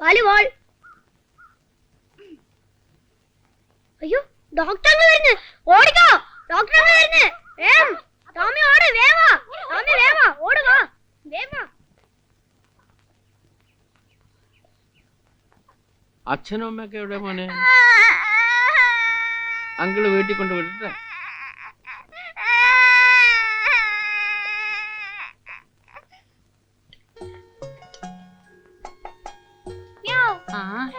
Volleyball അയ്യോ doctor വരുന്നു. ഓടിക്കോ. ഡോക്ടർ വരുന്നു. വേഗം. ടോമി ഓട് വേവാ ടോമി വേവാ ഓടുക വേവാ അച്ഛനും അമ്മയൊക്കെ എവിടെ മോനെ? അങ്കിൾ വീട്ടിൽ കൊണ്ട്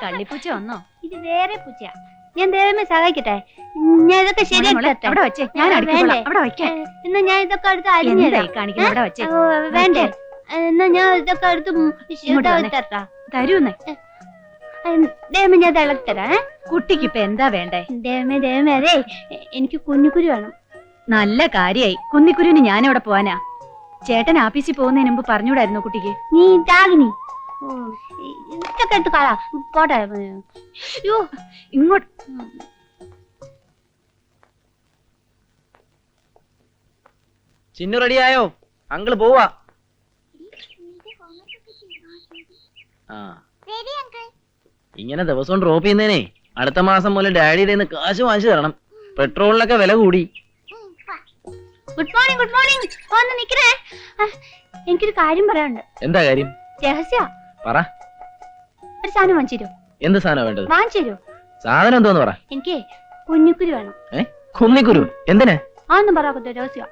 കള്ളിപ്പൂച്ച വന്നോ? ഇത് വേറെ പൂച്ച ഞാൻ ദൈവമേ സഹായിക്കട്ടെ. ഞാൻ ഇതൊക്കെ ശരിയാക്കട്ടെ അവിടെ വെച്ചേ. ഞാൻ? അടിക്കോളാം അവിടെ വെക്കാൻ എന്നാ ഞാൻ ഇതൊക്കെ അവിടെ വെച്ചേ. വേണ്ടേ? എന്നാ ഞാൻ ഇതൊക്കെ. തരട്ടാ. തരൂന്നേ. ദൈവമേ ഞാൻ തിളക്കരാ കുട്ടിക്ക് ഇപ്പൊ എന്താ വേണ്ടേ? ദേവമേ ദേവമേ അതെ എനിക്ക് കുഞ്ഞിക്കുരു വേണം. നല്ല കാര്യായി. കുന്നിക്കുരുവിന് ഞാനിവിടെ പോവാനാ. ചേട്ടൻ ആഫീസിൽ പോകുന്നതിന് മുമ്പ് പറഞ്ഞൂടായിരുന്നു കുട്ടിക്ക്. നീ ഓ, ഇതൊക്കെ എടുത്ത് കളാ പോട്ടെ. അയ്യോ ഇങ്ങോട്ട്. ചിന്നു റെഡിയായോ? അങ്കിൾ പോവാ. ആ. ഇങ്ങനെ ദിവസം ഡ്രോപ്പ് ചെയ്യുന്നേനെ അടുത്ത മാസം മുതൽ ഡാഡിയുടെ നിന്ന് കാശ് വാങ്ങിച്ചു തരണം. പെട്രോളിനൊക്കെ വില കൂടി. ഗുഡ് മോർണിംഗ് ഗുഡ് മോർണിംഗ് ഒന്ന് നിക്കണേ എനിക്കൊരു കാര്യം പറയാനുണ്ട്. എന്താ കാര്യം? രഹസ്യ പറ. ഒരു സാധനം വാങ്ങിച്ചു എന്ത് സാധനം വേണ്ടത്? വാങ്ങിച്ചു സാധനം എന്തോന്ന് പറ. എനിക്ക് കുഞ്ഞിക്കുരു വേണം. കുന്നിക്കുരു? എന്തിനാ? ആന്നും പറയാത്ത രഹസ്യ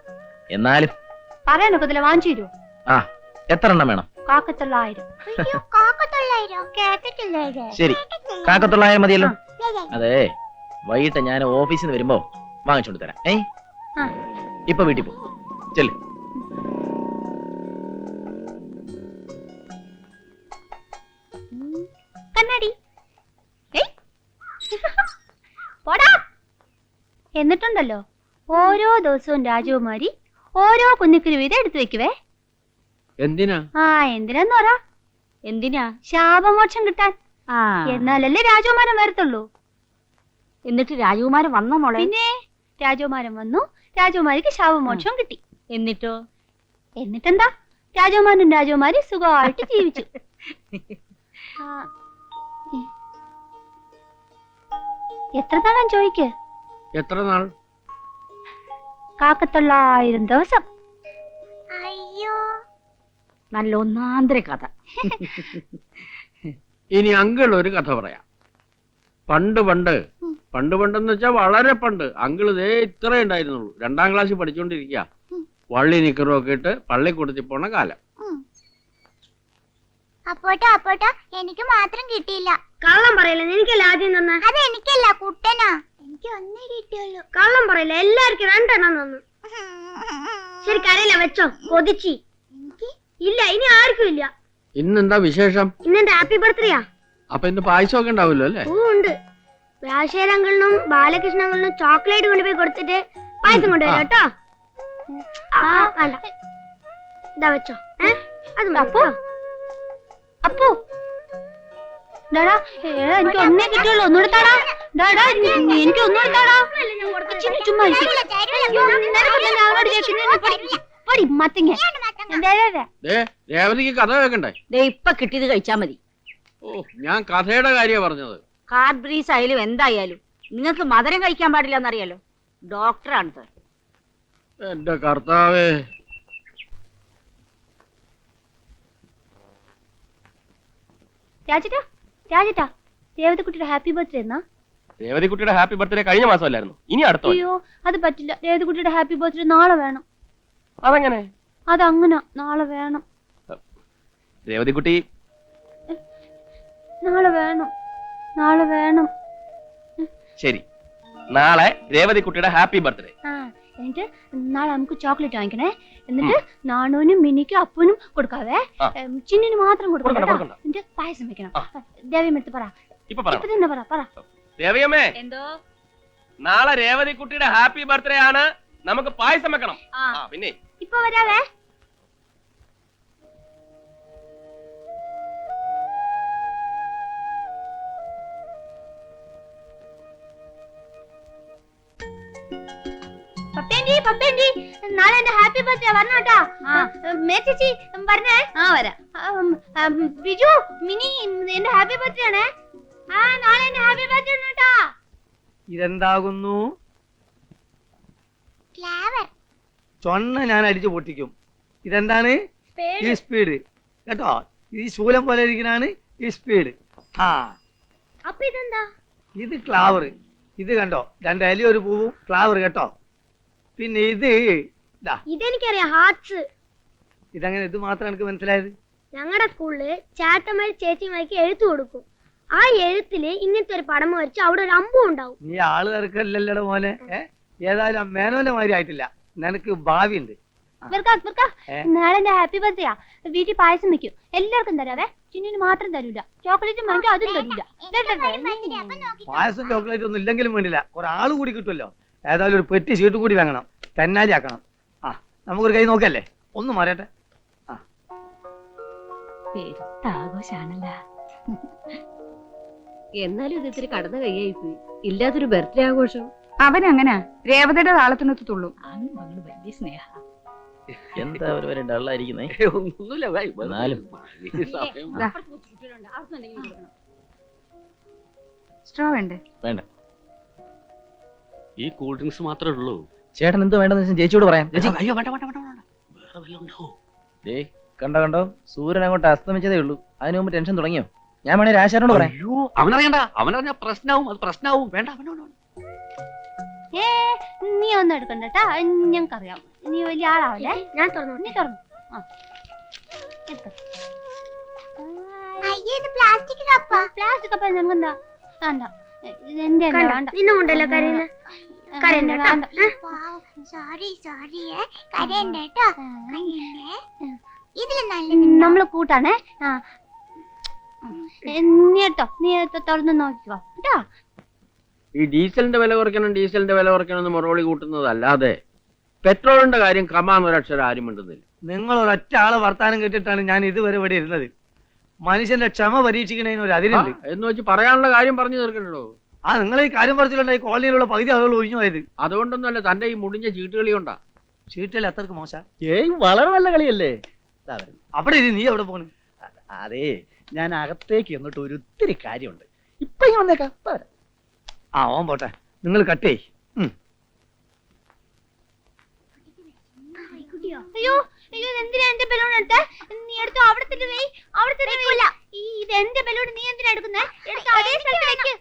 എന്നാലും. പറയാനൊക്കത്തില്ല വാങ്ങിച്ചു ആ എത്ര എണ്ണം വേണം? കാക്കത്തൊള്ളായിരം. കാക്കത്തൊള്ളായിരം? ശരി കാക്കത്തുള്ളായാലും മതിയല്ലോ. അതെ വൈകിട്ട് ഞാൻ ഓഫീസിൽ നിന്ന് വരുമ്പോ വാങ്ങിച്ചോണ്ട് തരാം. ഏ. ഇപ്പൊ വീട്ടിൽ പോ. ചെല്ല്. കണ്ണാടി. പോടാ. എന്നിട്ടുണ്ടല്ലോ. ഓരോ ദിവസവും രാജകുമാരി ഓരോ കുഞ്ഞുക്കിന് വീതം എടുത്തു വെക്കുവേ. എന്തിനാ? ആ എന്തിനാന്ന് പറ. എന്തിനാ? ശാപമോക്ഷം കിട്ടാൻ. ആ. എന്നാലല്ലേ രാജകുമാരൻ വരത്തുള്ളൂ. എന്നിട്ട് രാജകുമാരൻ വന്നോ മോളെ? പിന്നെ രാജകുമാരൻ വന്നു. രാജകുമാരിക്ക് ശാപമോക്ഷം കിട്ടി. എന്നിട്ടോ? എന്നിട്ടെന്താ? രാജകുമാരനും രാജകുമാരി സുഖമായിട്ട് ജീവിച്ചു. എത്ര നാളാൻ ചോദിക്ക് എത്ര നാൾ? കാക്കത്തൊള്ളായിരം ദിവസം. നല്ല ഒന്നാന്തര കഥ. ഇനി അങ്കിൾ ഒരു കഥ പറയാം. പണ്ട് പണ്ട് പണ്ട് പണ്ടെന്ന് വെച്ചാൽ വളരെ പണ്ട്. അങ്കിൾ ഇതേ ഇത്രേ ഉണ്ടായിരുന്നുള്ളൂ. രണ്ടാം ക്ലാസ്സിൽ പഠിച്ചുകൊണ്ടിരിക്കുക വള്ളി നിക്കറും ഒക്കെ ഇട്ട് പള്ളിക്കൂടത്തിൽ പോണ കാലം. അപ്പോട്ടാ അപ്പോട്ടാ എനിക്ക് മാത്രം കിട്ടിയില്ല. കള്ളം പറയില്ല എനിക്കല്ല ആദ്യം തന്ന? അത് എനിക്കല്ല കുട്ടനാ. എനിക്ക് ഒന്നേ കിട്ടിയുള്ളൂ. കള്ളം പറയില്ല എല്ലാവർക്കും രണ്ടെണ്ണം തന്നു. ശരി കരയില്ല വെച്ചോ കൊതിച്ചി. എനിക്ക്? ഇല്ല ഇനി ആർക്കും ഇല്ല. ഇന്നെന്താ വിശേഷം? ഇന്നെന്റെ ഹാപ്പി ബർത്ത്ഡേയാ. അപ്പൊ ഇന്ന് പായസമൊക്കെ ഉണ്ടാവില്ലോ അല്ലേ? ഓ ഉണ്ട്. രാജശേഖരങ്ങളിലും ബാലകൃഷ്ണങ്ങളിലും ചോക്ലേറ്റ് കൊണ്ടുപോയി കൊടുത്തിട്ട് പായസം കൊണ്ടുവരാം കേട്ടോ. ആ വേണ്ട. ഇതാ വെച്ചോ. ഏ? അത് അപ്പോ? അപ്പോ. ഡാടാ എനിക്ക് ഒന്നേ കിട്ടിയുള്ളൂ. ഒന്നും എടുത്താടാ ഡാടാ എനിക്ക് ഒന്നും എടുത്താടാ ചിന്നു ചുമ്മാ രേവതിക്ക് കഥ കേൾക്കണ്ടേ? ഇപ്പൊ കിട്ടിയത് കഴിച്ചാ മതി. ഓ ഞാൻ കഥയുടെ പറഞ്ഞത്. ആയാലും എന്തായാലും നിങ്ങൾക്ക് മധുരം കഴിക്കാൻ പാടില്ല എന്നറിയാലോ. സർ എന്റെ കർത്താവേ. രാജേട്ടാ? രാജേട്ടാ. ദേവതക്കുട്ടിയുടെ ഹാപ്പി ബർത്ത്ഡേ എന്നാ. ദേവതക്കുട്ടിയുടെ ഹാപ്പി ബർത്ത്ഡേ കഴിഞ്ഞ മാസമല്ലായിരുന്നു. ഇനി അടുത്ത. അയ്യോ അത് പറ്റില്ല. ദേവതക്കുട്ടിയുടെ ഹാപ്പി ബർത്ത്ഡേ നാളെ വേണം. അതങ്ങനെ? അതങ്ങനെ നാളെ വേണം. രേവതിക്കുട്ടി? നാളെ വേണം. നാളെ വേണം. ശരി. നാളെ രേവതിക്കുട്ടിയുടെ ഹാപ്പി ബർത്ത്ഡേ. എന്നിട്ട് നാളെ നമുക്ക് ചോക്ലേറ്റ് വാങ്ങിക്കണേ. എന്നിട്ട് നാണുവിനും മിനിക്കും അപ്പനും കൊടുക്കാവേ. ചിന്നിന് മാത്രം കൊടുക്കണം കൊടുക്കണ്ട, കേട്ടോ. കൊടുക്കണ്ട. എന്നിട്ട് പായസം വെക്കണം. ദേവിയമ്മ ദേവിയം എടുത്ത് പറ. ഇപ്പൊ ഇപ്പൊ പറയണം തന്നെ പറ പറ. രേവയമ്മേ എന്തോ? നാളെ രേവതിക്കുട്ടിയുടെ ഹാപ്പി ബർത്ത്ഡേ ആണ്. നമുക്ക് പായസം വെക്കണം. ആ. ആ പിന്നെ? ഇപ്പൊ വരാവേ. പപ്പേന്റി പപ്പേന്റി നാളെ എന്റെ ഹാപ്പി ബർത്ത്ഡേ വരണം കേട്ടോ. മേച്ചി വരണേ. ആ വരാം. ബിജു മിനി എന്റെ ഹാപ്പി ബർത്ത്ഡേ ആണേ. ആ നാളെ എന്റെ ഹാപ്പി ബർത്ത്ഡേ ആണ് കേട്ടോ. ഇതെന്താകുന്നു? ക്ലാവർ ചൊണ്ണ ഞാൻ അടിച്ചു പൊട്ടിക്കും. ഇതെന്താണ്? ഈ സ്പീഡ്. കേട്ടോ? ഈ ശൂലം പോലെ ഇരിക്കുന്നതാണ് ഈ സ്പീഡ്. ആ. അപ്പൊ ഇതെന്താ? ഇത് ക്ലാവർ ഇത് കണ്ടോ? രണ്ട് അലി ഒരു പൂവും ക്ലാവർ കേട്ടോ? പിന്നെ ഇത് ഇതാ ഇതെനിക്കറിയാം ഹാർട്സ്. ഇതങ്ങനെ ഇത് മാത്രം എനിക്ക് മനസ്സിലായത്? ഞങ്ങളുടെ സ്കൂളിൽ ചേട്ടന്മാര് ചേച്ചിമാർക്ക് എഴുത്ത് കൊടുക്കും. ആ എഴുത്തിൽ ഇങ്ങനത്തെ ഒരു പടം വരച്ച് അവിടെ ഒരു അമ്പും ഉണ്ടാവും. നീ ആൾ തിരക്കല്ലല്ലോ മോനെ? ഏ? ഏതായാലും മേനോന്റെ മാതിരി ആയിട്ടില്ല. നിനക്ക് ഭാവി ഏ? നാളെ എന്റെ ഹാപ്പി ബർത്ത്ഡേ ആ. വീട്ടിൽ പായസം വെക്കും. എല്ലാവർക്കും തരാവേ. ചിന്നിന് മാത്രം തരൂല. ചോക്ലേറ്റ് വാങ്ങിക്കും അതും തരൂല. അപ്പൊ നോക്കി പായസം ചോക്ലേറ്റ് ഒന്നും ഇല്ലെങ്കിലും വേണ്ടില്ല. ഒരാൾ കൂടി കിട്ടുമല്ലോ ഏതായാലും ഒരു പെറ്റി ഷീട്ടും കൂടി വാങ്ങണം. തെന്നാലി ആക്കണം ആ നമുക്കൊരു കൈ നോക്കല്ലേ ഒന്ന് മാറട്ടെ. ആഘോഷാണല്ല എന്നാലും ഇത് ഇത്തിരി കടന്ന കൈയായി പോയി. ഇല്ലാത്തൊരു ബർത്ത്ഡേ ആഘോഷം. അവനങ്ങനെ? രേവതയുടെ താളത്തിനൊത്തുള്ളൂ വലിയ സ്നേഹ. എന്താ ഒരു വരെ ഡള്ളായിരിക്കുന്നേ? ഒന്നുമില്ല ഭായ്. എന്നാലും. ഈ സമയം. ദാ. സ്ട്രോ വേണ്ടേ? വേണ്ട. ഈ കൂൾ ഡ്രിങ്ക്സ് മാത്രമേ ഉള്ളൂ. ചേട്ടൻ എന്ത് വേണ്ടെന്ന് വെച്ചാൽ ചേച്ചിയോട് പറയാം. ചേച്ചി അയ്യോ വേണ്ട വേണ്ട വേണ്ട വേണ്ട. വേറെ വല്ലതും ഉണ്ടോ? ദേ കണ്ടോ കണ്ടോ? സൂര്യൻ അങ്ങോട്ട് അസ്തമിച്ചതേ ഉള്ളൂ. അതിനു മുമ്പ് ടെൻഷൻ തുടങ്ങിയോ? ഞാൻ വേണേ രാശാരോട് പറയാം. അയ്യോ അവനറിയണ്ട. അവനറിഞ്ഞ പ്രശ്നവും അത് പ്രശ്നവും. വേണ്ട അവനോട് ഏ നീ ഒന്ന് എടുക്കണ്ട കേട്ടാ ഞങ്ങൾക്കറിയാം. നീ വലിയ ആളാവല്ലേ? ഞാൻ തുറന്നു നീ തുറന്നു. ആ. എടുത്തോ. അയ്യേ ഇത് പ്ലാസ്റ്റിക് കപ്പാ. പ്ലാസ്റ്റിക് കപ്പ. ഞങ്ങെന്താ വേണ്ട. നിന്നുകൊണ്ടല്ലോ കരയുന്ന. കരയണ്ട സോറി സോറി കരയണ്ട കേട്ടോ. കരയണ്ടേ. ഇതിൽ നല്ല നമ്മൾ കൂട്ടാണേ. ആ. നീ നീ തുറന്ന് നോക്കിക്കോ കേട്ടോ. ഈ ഡീസലിന്റെ വില കുറയ്ക്കണം ഡീസലിന്റെ വില കുറയ്ക്കണം എന്ന് മറുപടി കൂട്ടുന്നതല്ലാതെ പെട്രോളിന്റെ കാര്യം കമാന്നൊരക്ഷരം ആരും മിണ്ടുന്നില്ല. നിങ്ങൾ ഒരൊറ്റ ആൾ വർത്താനം കേട്ടിട്ടാണ് ഞാൻ ഇതുവരെ ഇവിടെ ഇരുന്നത്. മനുഷ്യന്റെ ക്ഷമ പരീക്ഷിക്കുന്നതിന് ഒരു അതിരുണ്ട്. എന്ന് വെച്ച് പറയാനുള്ള കാര്യം പറഞ്ഞു തീർക്കണല്ലോ. ആ നിങ്ങൾ ഈ കാര്യം പറഞ്ഞിട്ടുണ്ടെങ്കിൽ കോളനിയിലുള്ള പകുതി ആളുകൾ ഒഴിഞ്ഞു പോയത്. അതുകൊണ്ടൊന്നുമല്ല തന്റെ ഈ മുടിഞ്ഞ ചീട്ടുകളി കൊണ്ടാ ചീട്ടുകളി അത്രയ്ക്ക് മോശ. ഏയ് വളരെ നല്ല കളിയല്ലേ? അവിടെ ഇരി, നീ അവിടെ പോണ്? അതേ ഞാൻ അകത്തേക്ക് എന്നിട്ട് ഒരു ഒത്തിരി കാര്യമുണ്ട്. ഇപ്പൊ ഞാൻ വന്നേക്കാം ആ ഓൻ പോട്ടെ. നിങ്ങൾ കട്ടേ അയ്യോ അയ്യോ എന്തിനാ എന്റെ ബലൂൺ എടുത്തേ നീ എടുത്തോ അവിടെ തന്നെ വെയ് അവിടെ തന്നെ വെയ് ഈ ഇത് എന്റെ ബലൂൺ നീ എന്തിനാ എടുക്കുന്നേ എടുത്തോ അതേ സ്ഥലത്ത് വെക്ക്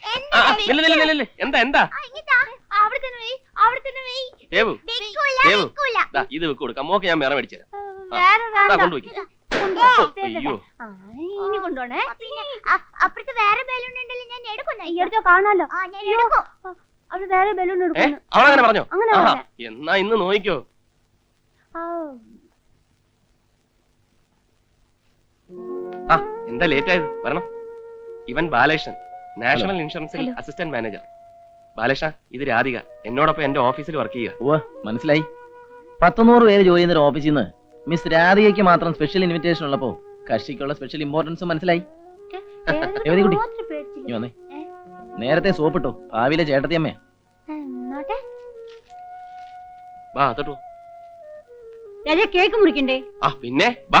ആ, ആ, നില്ല്, നില്ല്, നില്ല്, നില്ല്. എന്താ ദേവു വെക്കൂല ദേവു വെക്കൂല. ദാ, ഇത് വെക്ക് കൊടുക്കാം. മോക്ക് ഞാൻ വേറെ മേടിച്ചു കൊണ്ടുപോയി അയ്യോ. ഇനി അപ്പുറത്ത് വേറെ ബലൂൺ ഉണ്ടല്ലോ ഞാൻ എടുക്കുന്നു. ഈ എടുത്തോ കാണാലോ. ആ ഞാൻ എടുക്കും. അവിടെ വേറെ ബലൂൺ ഏ എടുക്കുന്നു അവളങ്ങനെ പറഞ്ഞോ? അങ്ങനെ ആഹാ, പറഞ്ഞെ. എന്നാ ഇന്ന് നോയിക്കോ. ആ, ആ എന്താ ലേറ്റ് ആയത് വരണം. ഇവൻ ബാലകൃഷ്ണൻ നാഷണൽ ഇൻഷുറൻസിൽ അസിസ്റ്റന്റ് മാനേജർ. ബാലകൃഷ്ണ ഇത് രാധിക. എന്നോടൊപ്പം എന്റെ ഓഫീസിൽ വർക്ക് ചെയ്യുക. ഓ മനസ്സിലായി. പത്തുനൂറ് പേര് ജോലി ചെയ്യുന്ന ഒരു ഓഫീസിൽ നിന്ന് മിസ് രാധികയ്ക്ക് മാത്രം സ്പെഷ്യൽ ഇൻവിറ്റേഷൻ ഉള്ളപ്പോ കക്ഷിക്കുള്ള സ്പെഷ്യൽ ഇമ്പോർട്ടൻസ് മനസ്സിലായി. കുട്ടി. നീ വന്നേ. നേരത്തെ സോപ്പിട്ടോ? ഭാവിയിലെ ചേട്ടത്തിയമ്മേ എന്നോട്ടെ വാ കേക്ക് മുറിക്കണ്ടേ? ആ പിന്നെ വാ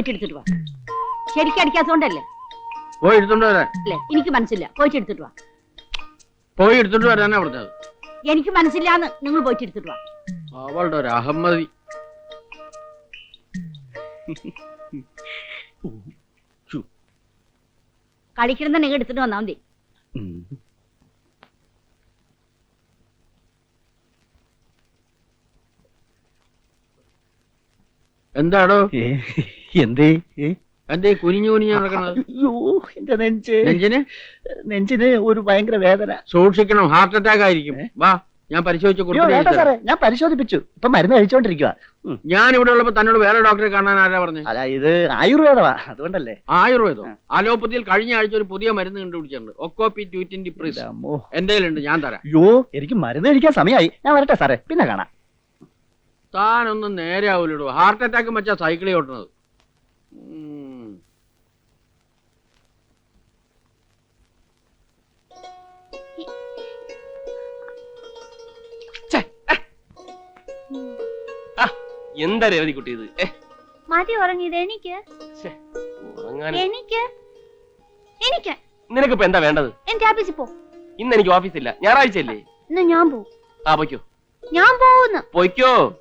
പോയിട്ട് എടുത്തിട്ട് വാ. ശരിക്കും അടിക്കാത്തോണ്ടല്ലേ പോയി എടുത്തോണ്ട് വരാൻ. അല്ലേ? എനിക്ക് മനസ്സില്ല. പോയിട്ട് എടുത്തിട്ട് വാ. പോയി എടുത്തിട്ട് വരാനാ പറഞ്ഞത് എനിക്ക് മനസ്സില്ലാന്ന് നിങ്ങൾ പോയിട്ട് എടുത്തിട്ട് വാ. അവളുടെ ഒരു അഹമ്മതി. കളിക്കണം നിങ്ങൾ എടുത്തിട്ട് വന്നാ മതി. എന്താടോ? ഏ, എന്തേ? എന്തേ കുനിഞ്ഞു കുനിഞ്ഞു നടക്കണത് അയ്യോ എന്റെ നെഞ്ച്. നെഞ്ചിന്? നെഞ്ചിന് ഒരു ഭയങ്കര വേദന. സൂക്ഷിക്കണം ഹാർട്ട് അറ്റാക്ക് ആയിരിക്കും. വാ ഞാൻ പരിശോധിച്ച് സാറേ ഞാൻ പരിശോധിപ്പിച്ചു. ഇപ്പൊ മരുന്ന് കഴിച്ചോണ്ടിരിക്കുക ഞാൻ ഇവിടെ ഉള്ളപ്പോ തന്നോട് വേറെ ഡോക്ടറെ കാണാൻ ആരാ പറഞ്ഞു? അല്ല ഇത് ആയുർവേദമാ അതുകൊണ്ടല്ലേ. ആയുർവേദം. അലോപ്പതിയിൽ കഴിഞ്ഞ ആഴ്ച ഒരു പുതിയ മരുന്ന് കണ്ടുപിടിച്ചിട്ടുണ്ട്. ട്വന്റി പ്രിസ് കയ്യിലുണ്ട് ഞാൻ തരാം. അയ്യോ എനിക്ക് മരുന്ന് കഴിക്കാൻ സമയമായി ഞാൻ വരട്ടെ സാറേ പിന്നെ കാണാം. താനൊന്നും നേരെ ആവൂലോ ഹാർട്ട് അറ്റാക്ക് വെച്ചാ സൈക്കിളിൽ ഓട്ടണത്. എന്താ രേവതി കുട്ടി ഇത്? മതി ഉറങ്ങിയത് എനിക്ക്. എനിക്ക് എനിക്ക്? എനിക്ക്? ഇപ്പൊ എന്താ വേണ്ടത്? എന്റെ ഓഫീസിൽ പോ. ഇന്ന് എനിക്ക് ഓഫീസില്ല ഞായറാഴ്ച അല്ലേ ഇന്ന് ഞാൻ പോവും. ആ പൊയ്ക്കോ. ഞാൻ പോവുന്നു. പൊയ്ക്കോ.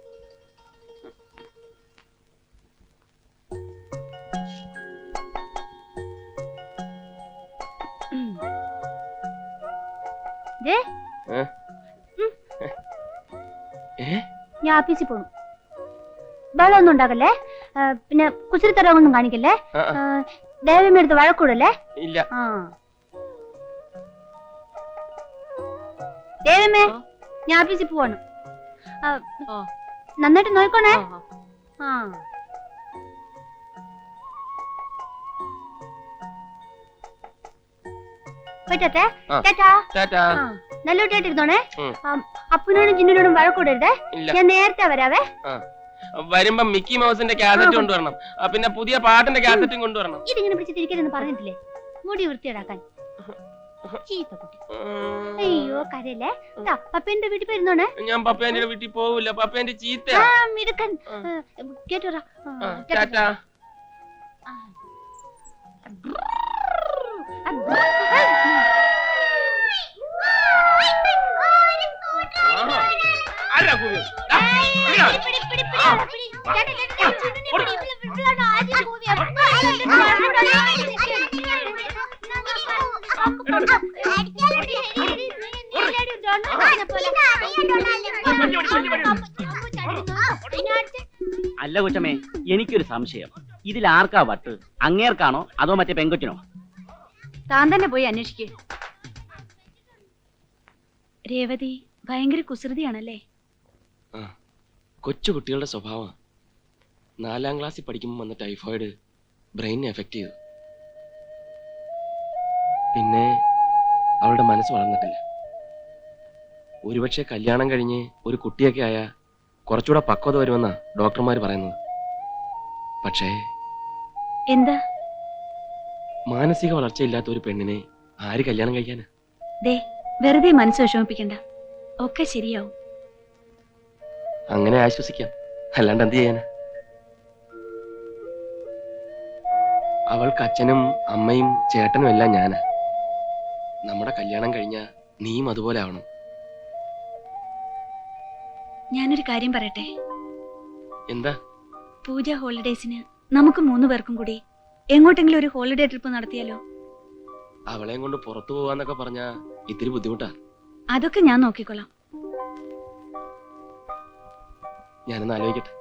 ഞാൻ ഓഫീസിൽ പോണു. ബഹളമൊന്നും ഉണ്ടാക്കല്ലേ പിന്നെ കുസൃത്തരമൊന്നും കാണിക്കല്ലേ. ദേവമ്മ എടുത്ത് വഴക്കൂടല്ലേ ഇല്ല. ആ. ദേവമ്മേ ഞാൻ ഓഫീസിൽ പോവാണ്. നന്നായിട്ട് നോക്കണേ ആ. ടാറ്റാ. ടാറ്റാ. ആ നല്ലോട്ടായിട്ടിരുന്നോണേ. ഉം. അപ്പനോടും ജിന്നിനോടും വഴക്കൂടരുതേ. ഞാൻ നേരത്തെ വരാവേ. വരുമ്പോ മിക്കി മൗസിന്റെ കാസറ്റ് കൊണ്ടുവരണം. പിന്നെ പുതിയ പാട്ടിന്റെ കാസറ്റും കൊണ്ടുവരണം. ഇതിങ്ങനെ പിടിച്ച് തിരിക്കരുതെന്ന് പറഞ്ഞിട്ടില്ലേ? മുടി വൃത്തിയിടാക്കാൻ അയ്യോ കരയല്ലേ? പപ്പേന്റെ വീട്ടിൽ പോയിരുന്നോണേ. ഞാൻ പപ്പേന്റെ വീട്ടിൽ പോവില്ല. പപ്പേന്റെ ചീത്ത. മിടുക്കൻ. ആ. കേട്ടോറാ ടാറ്റാ. അല്ല കൊച്ചമ്മേ എനിക്കൊരു സംശയം. ഇതിൽ ആർക്കാ വട്ട്? അങ്ങേർക്കാണോ അതോ മറ്റേ പെങ്കൊച്ചിനോ? താൻ തന്നെ പോയി അന്വേഷിക്കേ. രേവതി ഭയങ്കര കുസൃതിയാണല്ലേ? കൊച്ചു കുട്ടികളുടെ സ്വഭാവം നാലാം ക്ലാസ്സിൽ പഠിക്കുമ്പോൾ വന്ന ടൈഫോയിഡ് ബ്രെയിനെ എഫക്ട് ചെയ്തു. പിന്നെ അവളുടെ മനസ്സ് വളർന്നിട്ടില്ല. ഒരുപക്ഷെ കല്യാണം കഴിഞ്ഞ് ഒരു കുട്ടിയൊക്കെ ആയ കുറച്ചുകൂടെ പക്വത വരുമെന്നാ ഡോക്ടർമാർ പറയുന്നത്. പക്ഷേ എന്താ? മാനസിക വളർച്ച ഇല്ലാത്ത ഒരു പെണ്ണിനെ ആര് കല്യാണം കഴിക്കാനാ? ദേ വെറുതെ മനസ്സ് വിഷമിപ്പിക്കണ്ട. ഒക്കെ ശരിയാവും. അങ്ങനെ ആശ്വസിക്കാം. അല്ലാണ്ട് എന്ത് ചെയ്യാനാ? അവൾക്ക് അച്ഛനും അമ്മയും ചേട്ടനും എല്ലാം ഞാനാ. നമ്മുടെ കല്യാണം കഴിഞ്ഞ നീയും അതുപോലെ ആവണം. ഞാനൊരു കാര്യം പറയട്ടെ? എന്താ? പൂജ ഹോളിഡേസിന് നമുക്ക് മൂന്ന് പേർക്കും കൂടി എങ്ങോട്ടെങ്കിലും ഒരു ഹോളിഡേ ട്രിപ്പ് നടത്തിയാലോ? അവളെയും കൊണ്ട് പുറത്തു പോവാന്നൊക്കെ പറഞ്ഞാ ഇത്തിരി ബുദ്ധിമുട്ടാ. അതൊക്കെ ഞാൻ നോക്കിക്കൊള്ളാം. ഞാനൊന്ന് ആലോചിക്കട്ടെ.